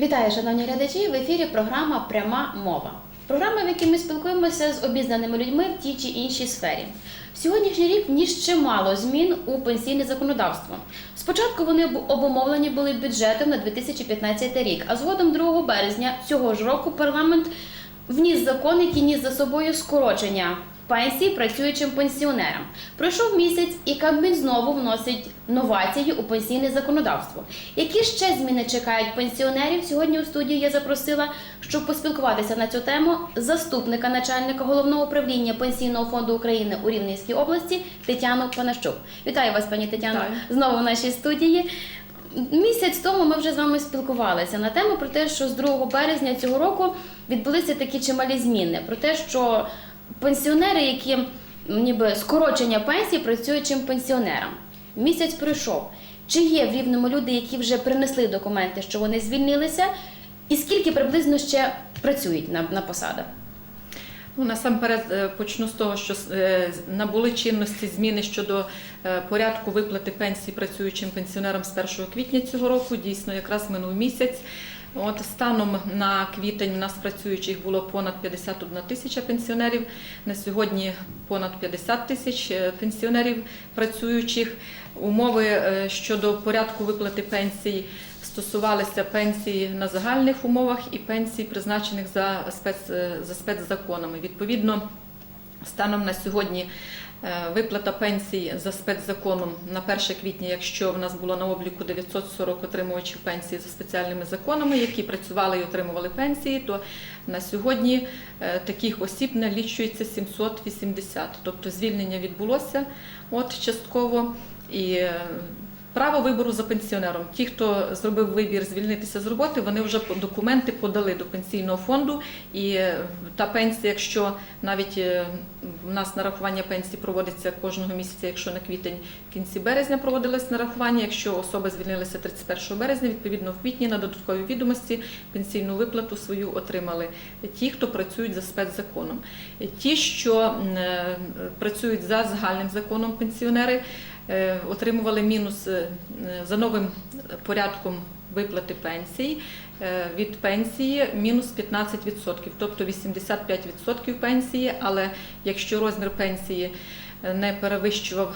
Вітаю, шановні глядачі! В ефірі програма Пряма мова. Програма, в якій ми спілкуємося з обізнаними людьми в тій чи іншій сфері. Сьогоднішній рік вніс чимало змін у пенсійне законодавство. Спочатку вони обумовлені були бюджетом на 2015 рік, а згодом 2 березня цього ж року парламент вніс закон, який ніс за собою скорочення пенсій працюючим пенсіонерам. Пройшов місяць, і Кабмін знову вносить новації у пенсійне законодавство. Які ще зміни чекають пенсіонерів? Сьогодні у студії я запросила, щоб поспілкуватися на цю тему заступника начальника головного управління пенсійного фонду України у Рівненській області Тетяну Панащук. Вітаю вас, пані Тетяно, знову в нашій студії. Місяць тому ми вже з вами спілкувалися на тему про те, що з 2 березня цього року відбулися такі чималі зміни. Про те, що пенсіонери, які ніби скорочення пенсії працюючим пенсіонерам. Місяць пройшов. Чи є в рівному люди, які вже принесли документи, що вони звільнилися, і скільки приблизно ще працюють на, на посадах? Ну, насамперед е, почну з того, що е, набули чинності зміни щодо е, порядку виплати пенсій працюючим пенсіонерам з 1 квітня цього року. Дійсно, якраз минув місяць. От станом на квітень у нас працюючих було понад 51 тисяча пенсіонерів. На сьогодні понад 50 тисяч е, пенсіонерів працюючих. Умови е, щодо порядку виплати пенсій стосувалися пенсій на загальних умовах і пенсій, призначених за, за спецзаконами. Відповідно, станом на сьогодні е, виплата пенсій за спецзаконом на 1 квітня, якщо в нас було на обліку 940 отримувачів пенсії за спеціальними законами, які працювали і отримували пенсії, то на сьогодні е, таких осіб налічується 780. Тобто звільнення відбулося от частково і. Право вибору за пенсіонером. Ті, хто зробив вибір звільнитися з роботи, вони вже документи подали до пенсійного фонду. І е, та пенсія, якщо навіть е, в нас нарахування пенсії проводиться кожного місяця, якщо на квітень в кінці березня проводилось нарахування, якщо особа звільнилася 31 березня, відповідно в квітні на додаткові відомості пенсійну виплату свою отримали ті, хто працюють за спецзаконом. Ті, що е, працюють за загальним законом пенсіонери, отримували мінус е, за новим порядком виплати пенсій. е, Від пенсії мінус 15%, тобто 85% пенсії, але якщо розмір пенсії е, не перевищував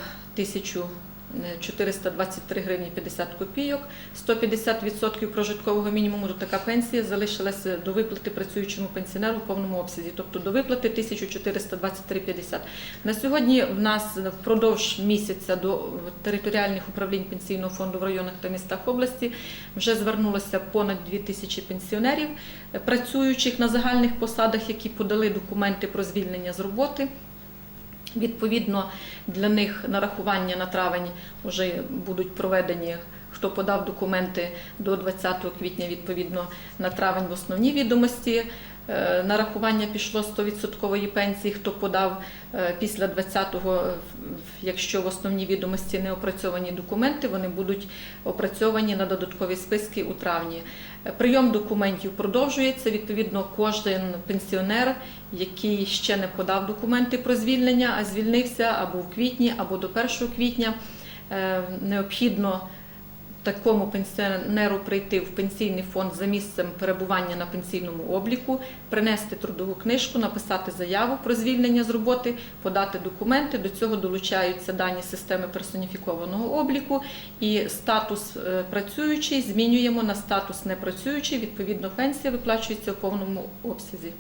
1423 гривні 50 копійок, 150% прожиткового мінімуму, то така пенсія залишилася до виплати працюючому пенсіонеру в повному обсязі, тобто до виплати 1423,50. На сьогодні в нас впродовж місяця до територіальних управлінь пенсійного фонду в районах та містах області вже звернулося понад 2 тисячі пенсіонерів, працюючих на загальних посадах, які подали документи про звільнення з роботи. Відповідно, для них нарахування на травень вже будуть проведені. Хто подав документи до 20 квітня, відповідно на травень в основні відомості. Е, Нарахування пішло 100% пенсії. Хто подав е, після 20-го, е, якщо в основні відомості не опрацьовані документи, вони будуть опрацьовані на додаткові списки у травні. Прийом документів продовжується. Відповідно, кожен пенсіонер, який ще не подав документи про звільнення, а звільнився або в квітні, або до 1 квітня, необхідно такому пенсіонеру прийти в пенсійний фонд за місцем перебування на пенсійному обліку, принести трудову книжку, написати заяву про звільнення з роботи, подати документи. До цього долучаються дані системи персоніфікованого обліку і статус е, працюючий змінюємо на статус непрацюючий. Відповідно, пенсія виплачується в повному обсязі.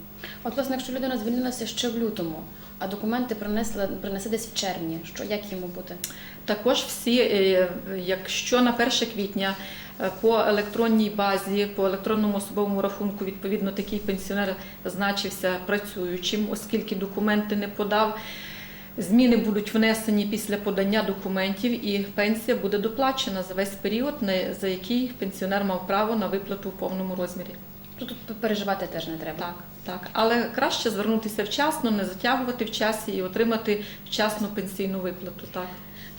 От, власне, якщо людина звільнилася ще в лютому, а документи принесли, принесли десь в червні, що як йому бути? Також всі, е, якщо на 1 квітня е, по електронній базі, по електронному особовому рахунку, відповідно, такий пенсіонер значився працюючим, оскільки документи не подав. Зміни будуть внесені після подання документів, і пенсія буде доплачена за весь період, за який пенсіонер мав право на виплату в повному розмірі. Тут переживати теж не треба. Так, так. Але краще звернутися вчасно, не затягувати в часі і отримати вчасну пенсійну виплату. Так.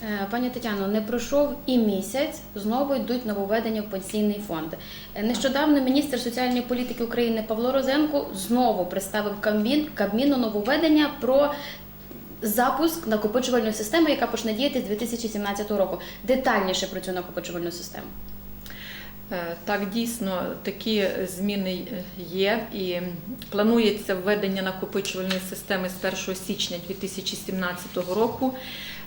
Е, Пані Тетяно, не пройшов і місяць, знову йдуть нововведення в пенсійний фонд. Е, Нещодавно міністр соціальної політики України Павло Розенко знову представив Кабмін, Кабміну нововведення про запуск накопичувальної системи, яка почне діяти з 2017 року. Детальніше про цю накопичувальну систему. Е, Так, дійсно, такі зміни є і планується введення накопичувальної системи з 1 січня 2017 року.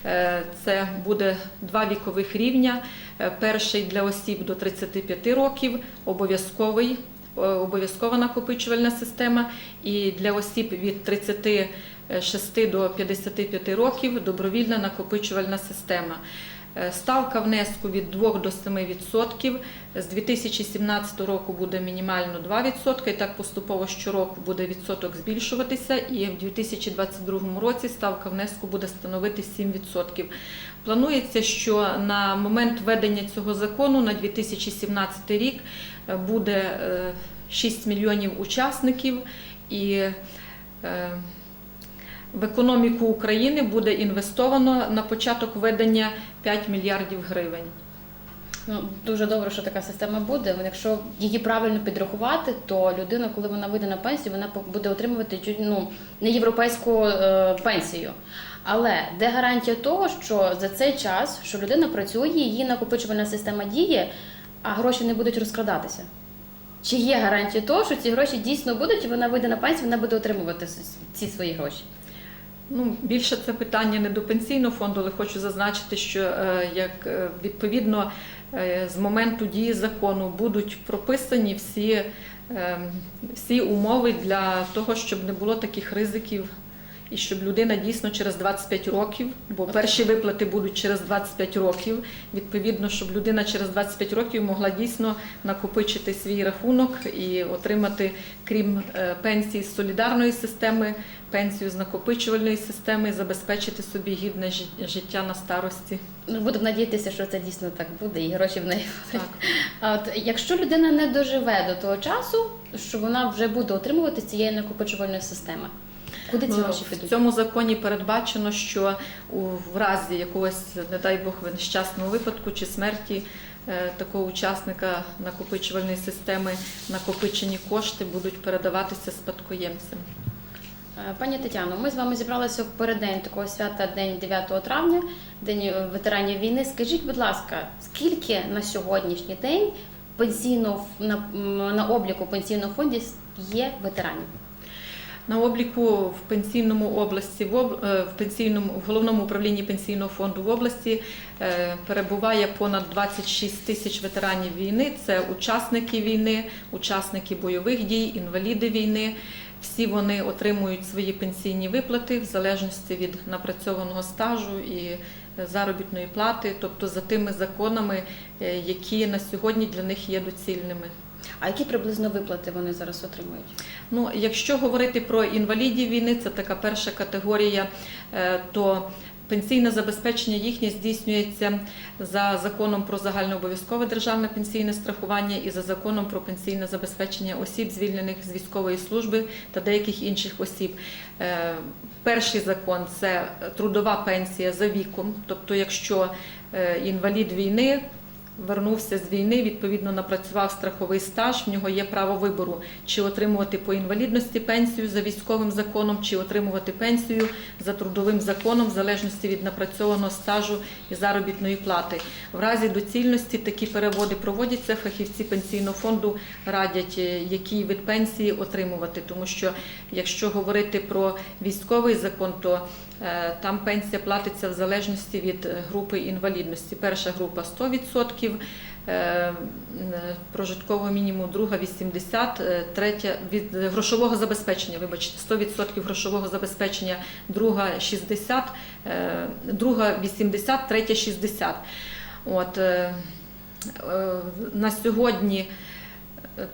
Е, Це буде два вікових рівня. Е, Перший для осіб до 35 років, обов'язковий, обов'язкова накопичувальна система, і для осіб від 36 до 55 років добровільна накопичувальна система. Е, Ставка внеску від 2 до 7 відсотків. З 2017 року буде мінімально 2 відсотки, і так поступово щороку буде відсоток збільшуватися, і в 2022 році ставка внеску буде становити 7 відсотків. Планується, що на момент введення цього закону на 2017 рік е, буде е, 6 мільйонів учасників і е, в економіку України буде інвестовано на початок введення 5 мільярдів гривень. Ну, дуже добре, що така система буде. Якщо її правильно підрахувати, то людина, коли вона вийде на пенсію, вона буде отримувати ну не європейську е, пенсію. Але де гарантія того, що за цей час, що людина працює, її накопичувальна система діє, а гроші не будуть розкрадатися? Чи є гарантія того, що ці гроші дійсно будуть, і вона вийде на пенсію, вона буде отримувати ці свої гроші? Ну, більше це питання не до пенсійного фонду, але хочу зазначити, що е, як е, відповідно е, з моменту дії закону будуть прописані всі, е, всі умови для того, щоб не було таких ризиків. І щоб людина дійсно через 25 років, бо перші виплати будуть через 25 років. Відповідно, щоб людина через 25 років могла дійсно накопичити свій рахунок і отримати, крім е, пенсії з солідарної системи, пенсію з накопичувальної системи, забезпечити собі гідне життя на старості. Ну, будемо надіятися, що це дійсно так буде, і гроші в неї Так. А от якщо людина не доживе до того часу, що вона вже буде отримувати з цієї накопичувальної системи, куди ці Ну, гроші В цьому законі передбачено, що у в разі якогось, не дай Бог, нещасного випадку чи смерті е, такого учасника накопичувальної системи накопичені кошти будуть передаватися спадкоємцям. Е, Пані Тетяно, ми з вами зібралися в переддень такого свята, день 9 травня, день ветеранів війни. Скажіть, будь ласка, скільки на сьогоднішній день пенсійного ф- на, на обліку пенсійного фонді є ветеранів? На обліку в пенсійному області е, в пенсійному в головному управлінні пенсійного фонду в області е, перебуває понад 26 тисяч ветеранів війни. Це учасники війни, учасники бойових дій, інваліди війни. Всі вони отримують свої пенсійні виплати в залежності від напрацьованого стажу і е, заробітної плати, тобто за тими законами, які на сьогодні для них є доцільними. А які приблизно виплати вони зараз отримують? Ну, якщо говорити про інвалідів війни, це така перша категорія, е, то пенсійне забезпечення їхнє здійснюється за законом про загальнообов'язкове державне пенсійне страхування і за законом про пенсійне забезпечення осіб, звільнених з військової служби та деяких інших осіб. Е, Перший закон це трудова пенсія за віком, тобто, якщо е, інвалід війни вернувся з війни, відповідно напрацював страховий стаж. В нього є право вибору, чи отримувати по інвалідності пенсію за військовим законом, чи отримувати пенсію за трудовим законом, в залежності від напрацьованого стажу і заробітної плати. В разі доцільності такі переводи проводяться. Фахівці пенсійного фонду радять, е, який вид пенсії отримувати, тому що якщо говорити про військовий закон, то Там пенсія платиться в залежності від е, групи інвалідності. Перша група 100% е, прожиткового мінімуму, друга 80%, е, третя від е, грошового забезпечення, вибачте, 100% грошового забезпечення, друга 60%, е, друга 80%, третя 60%. От, е, е, на сьогодні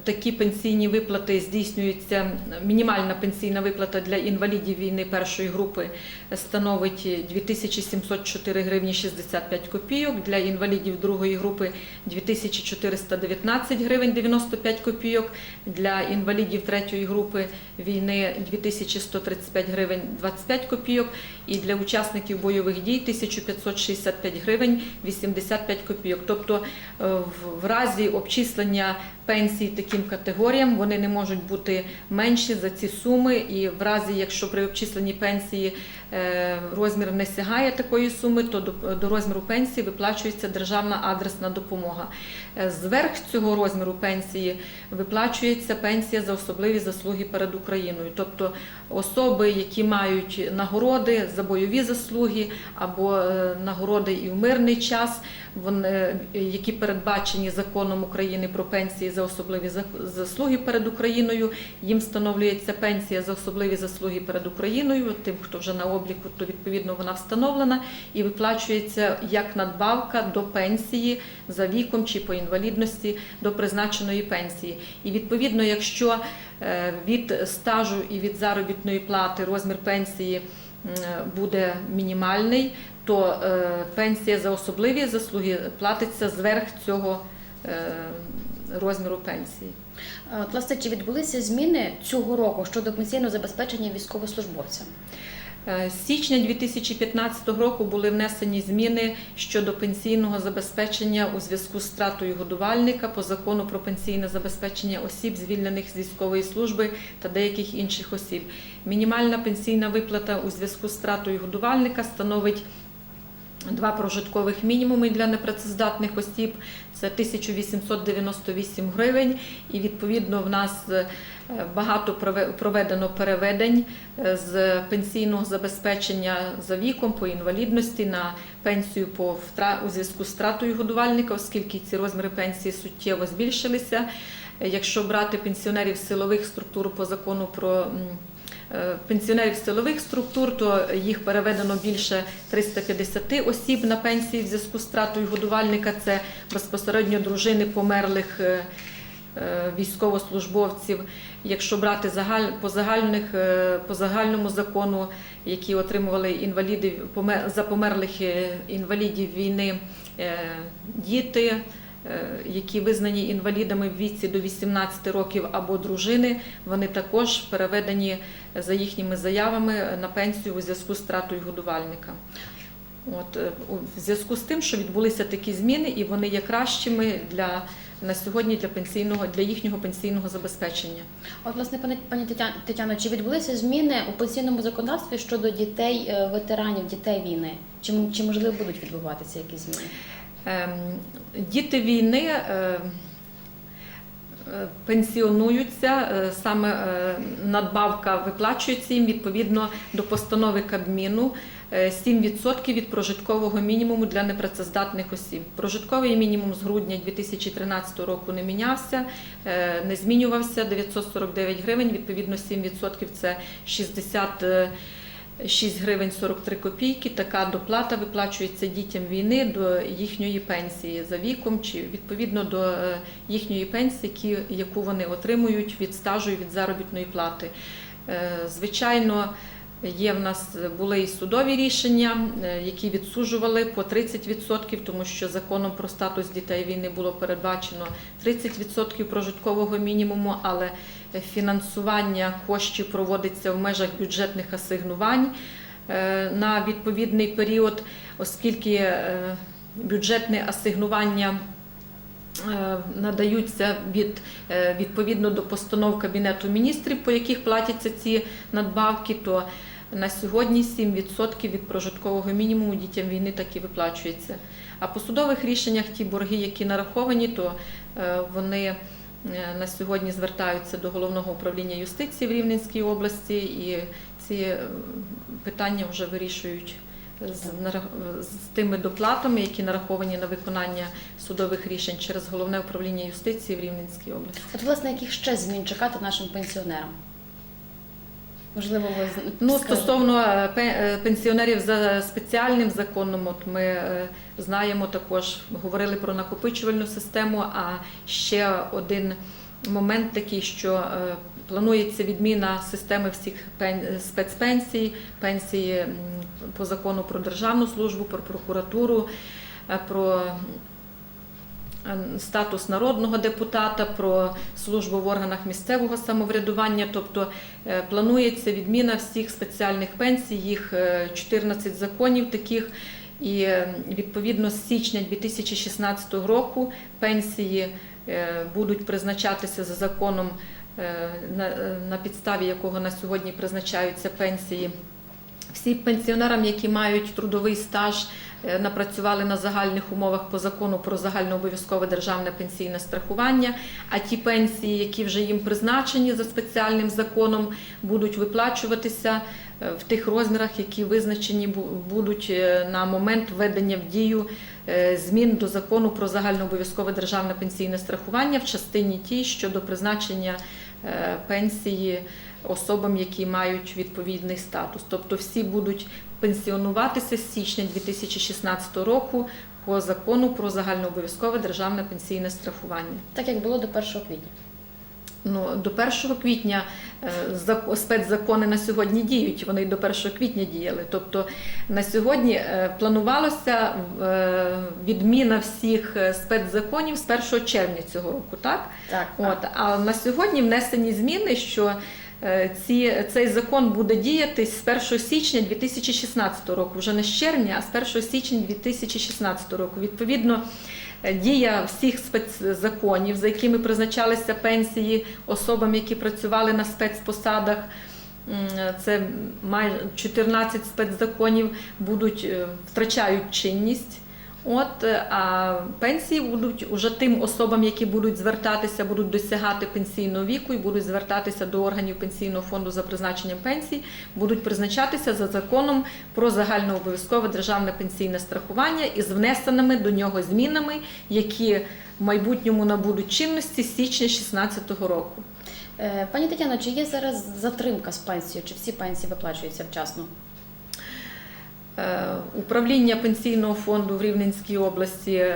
Такі пенсійні виплати здійснюються. Мінімальна пенсійна виплата для інвалідів війни першої групи становить 2704 гривні 65 копійок. Для інвалідів другої групи 2419 гривень 95 копійок. Для інвалідів третьої групи війни 2135 гривень 25 копійок. І для учасників бойових дій 1565 гривень 85 копійок. Тобто е, в- разі обчислення пенсій таким категоріям вони не можуть бути менші за ці суми. І в разі, якщо при обчисленні пенсії е, розмір не сягає такої суми, то до, розміру пенсії виплачується державна адресна допомога. Е, Зверх цього розміру пенсії виплачується пенсія за особливі заслуги перед Україною, тобто особи, які мають нагороди за бойові заслуги або е, нагороди і в мирний час, вони, е, які передбачені законом України про пенсії за особливі заслуги перед Україною. Їм встановлюється пенсія за особливі заслуги перед Україною. Тим, хто вже на обліку, то відповідно вона встановлена і виплачується як надбавка до пенсії за віком чи по інвалідності до призначеної пенсії. І відповідно, якщо е, від стажу і від заробітної плати розмір пенсії буде мінімальний, то е, пенсія за особливі заслуги платиться зверх цього е, розміру пенсії. Е, От, власне, чи відбулися зміни цього року щодо пенсійного забезпечення військовослужбовцям? З січня 2015 року були внесені зміни щодо пенсійного забезпечення у зв'язку з стратою годувальника по закону про пенсійне забезпечення осіб, звільнених з військової служби та деяких інших осіб. Мінімальна пенсійна виплата у зв'язку з стратою годувальника становить Два прожиткових мінімуми для непрацездатних осіб це 1898 гривень, і відповідно в нас е, багато прове- проведено переведень е, з пенсійного забезпечення за віком по інвалідності на пенсію по у зв'язку з втратою годувальника, оскільки ці розміри пенсії суттєво збільшилися. Е, Якщо брати пенсіонерів силових структур по закону про пенсіонерів силових структур, то їх переведено більше 350 осіб на пенсії в зв'язку з втратою годувальника. Це безпосередньо дружини померлих е, е, військовослужбовців. Якщо брати загаль, по, загальних, е, по загальному закону, які отримували інваліди за померлих е, інвалідів війни, е, діти. Е, Які визнані інвалідами в віці до 18 років або дружини, вони також переведені за їхніми заявами на пенсію у зв'язку з втратою годувальника. От е, у зв'язку з тим, що відбулися такі зміни, і вони є кращими для на сьогодні для пенсійного для їхнього пенсійного забезпечення. От, власне, пані, пані Тетя- Тетяно, чи відбулися зміни у пенсійному законодавстві щодо дітей е, ветеранів, дітей війни? Чи, чи можливо будуть відбуватися якісь зміни? Ем, Діти війни е, е, пенсіонуються, е, саме надбавка виплачується їм відповідно до постанови Кабміну. е, 7% від прожиткового мінімуму для непрацездатних осіб. Прожитковий мінімум з грудня 2013 року не мінявся, не змінювався 949 гривень. Відповідно, 7% це 60 е, 6 гривень 43 копійки. Така доплата виплачується дітям війни до їхньої пенсії за віком чи відповідно до е, їхньої пенсії, яку вони отримують від стажу і від заробітної плати. Е, Звичайно, є в нас були і судові рішення, е, які відсуджували по 30%, тому що законом про статус дітей війни було передбачено 30% прожиткового мінімуму, але фінансування коштів проводиться в межах бюджетних асигнувань е, на відповідний період, оскільки е, бюджетне асигнування е, надаються від, е, відповідно до постанов Кабінету міністрів, по яких платяться ці надбавки, то на сьогодні 7% від прожиткового мінімуму дітям війни так і виплачується. А по судових рішеннях ті борги, які нараховані, то е, вони е, на сьогодні звертаються до головного управління юстиції в Рівненській області, і ці е, питання вже вирішують з, з тими доплатами, які нараховані на виконання судових рішень через головне управління юстиції в Рівненській області. От, власне, яких ще змін чекати нашим пенсіонерам? Можливо, ви Ну, стосовно е, е, пенсіонерів за спеціальним законом, от ми е, знаємо також, говорили про накопичувальну систему. А ще один момент такий, що планується відміна системи всіх пен- спецпенсій, пенсії по закону про державну службу, про прокуратуру, про статус народного депутата, про службу в органах місцевого самоврядування. Тобто е, планується відміна всіх спеціальних пенсій, їх е, 14 законів таких. І е, відповідно з січня 2016 року пенсії е, будуть призначатися за законом, е, на, е, підставі якого на сьогодні призначаються пенсії Всі пенсіонерам, які мають трудовий стаж, е, напрацювали на загальних умовах по закону про загальнообов'язкове державне пенсійне страхування. А ті пенсії, які вже їм призначені за спеціальним законом, будуть виплачуватися е, в тих розмірах, які визначені будуть е, на момент введення в дію е, змін до закону про загальнообов'язкове державне пенсійне страхування в частині тій щодо призначення е, пенсії особам, які мають відповідний статус. Тобто всі будуть пенсіонуватися з січня 2016 року по закону про загальнообов'язкове державне пенсійне страхування. Так як було до 1 квітня. Ну, до 1 квітня е, спецзакони на сьогодні діють, вони до 1 квітня діяли. Тобто на сьогодні е, планувалося е, відміна всіх спецзаконів з 1 червня цього року, так? Так, От, а на сьогодні внесені зміни, що ці, цей закон буде діяти з 1 січня 2016 року, вже не з червня, а з 1 січня 2016 року. Відповідно, е, дія всіх спецзаконів, за якими призначалися пенсії особам, які працювали на спецпосадах. Це майже 14 спецзаконів будуть е, втрачають чинність. От, е, а пенсії будуть уже тим особам, які будуть звертатися, будуть досягати пенсійного віку і будуть звертатися до органів пенсійного фонду за призначенням пенсій, будуть призначатися за законом про загальнообов'язкове державне пенсійне страхування із внесеними до нього змінами, які в майбутньому набудуть чинності з січня 2016 року. Е, Пані Тетяно, чи є зараз затримка з пенсією, чи всі пенсії виплачуються вчасно? Е, Управління пенсійного фонду в Рівненській області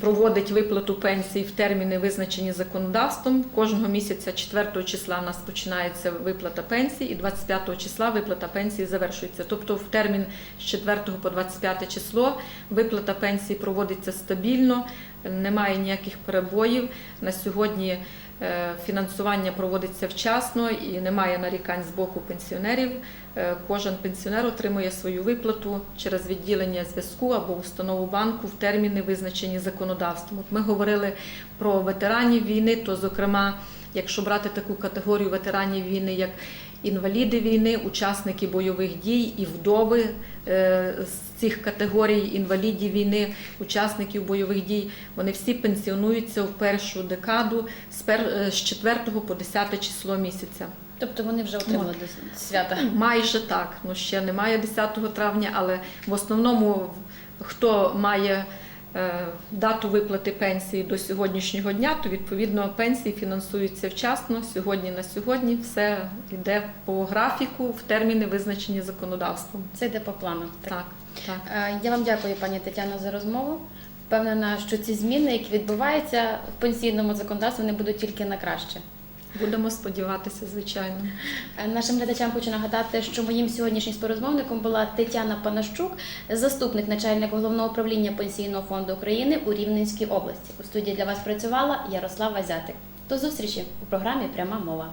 проводить виплату пенсій в терміни, визначені законодавством. Кожного місяця 4 числа у нас починається виплата пенсій, і 25 числа виплата пенсії завершується. Тобто в термін з 4 по 25 число виплата пенсії проводиться стабільно, немає ніяких перебоїв. На сьогодні фінансування проводиться вчасно і немає нарікань з боку пенсіонерів. Е, Кожен пенсіонер отримує свою виплату через відділення зв'язку або установу банку в терміни, визначені законодавством. Ми говорили про ветеранів війни, то, зокрема, якщо брати таку категорію ветеранів війни, як інваліди війни, учасники бойових дій і вдови е, з цих категорій інвалідів війни, учасників бойових дій, вони всі пенсіонуються в першу декаду з пер- е, з 4 по 10 число місяця. Тобто вони вже отримали до свята. Майже так. Ну ще немає 10 травня, але в основному хто має дату виплати пенсії до сьогоднішнього дня, то відповідно пенсії фінансуються вчасно. Сьогодні на сьогодні все йде по графіку в терміни, визначені законодавством. Це йде по плану. Так, так. Е, Я вам дякую, пані Тетяно, за розмову. Впевнена, що ці зміни, які відбуваються в пенсійному законодавстві, вони будуть тільки на краще. Будемо сподіватися, звичайно. Е, Нашим глядачам хочу нагадати, що моїм сьогоднішнім співрозмовником була Тетяна Панащук, заступник начальника головного управління Пенсійного фонду України у Рівненській області. У студії для вас працювала Ярослава Зятик. До зустрічі у програмі Пряма мова.